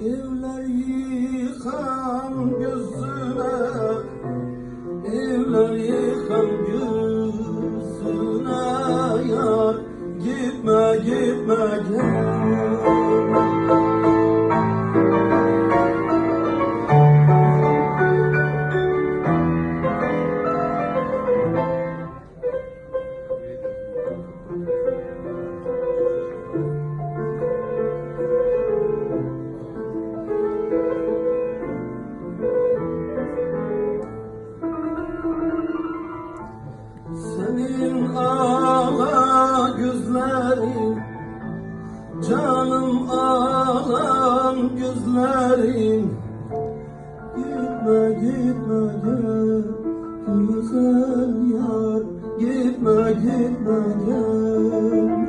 Evler yıkan gözüne Evler yıkan gözüne yar. Gitme gitme gel Canım ağlam gözlerin Gitme gitme gel. Güzel yar Gitme gitme gel.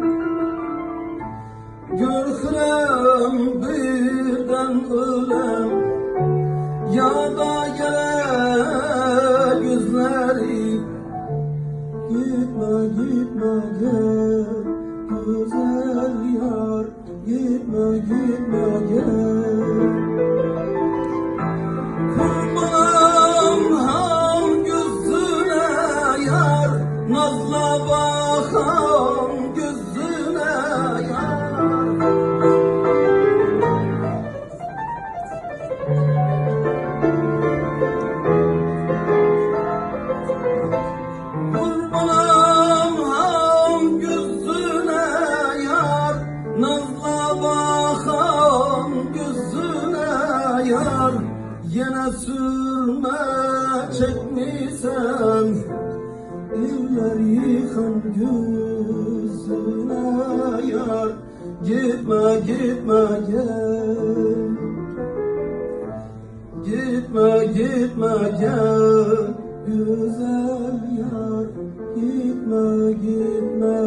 Görürüm birden ölem Ya da Nazla bakam gözüne Kurbanım ham gözüne yar. Nazla bakam gözüne yar. Yine sürme çekmişsen Eller yıkan gözüne yar. Gitme gitme gel. Gitme gitme gel. Güzel yar. Gitme gitme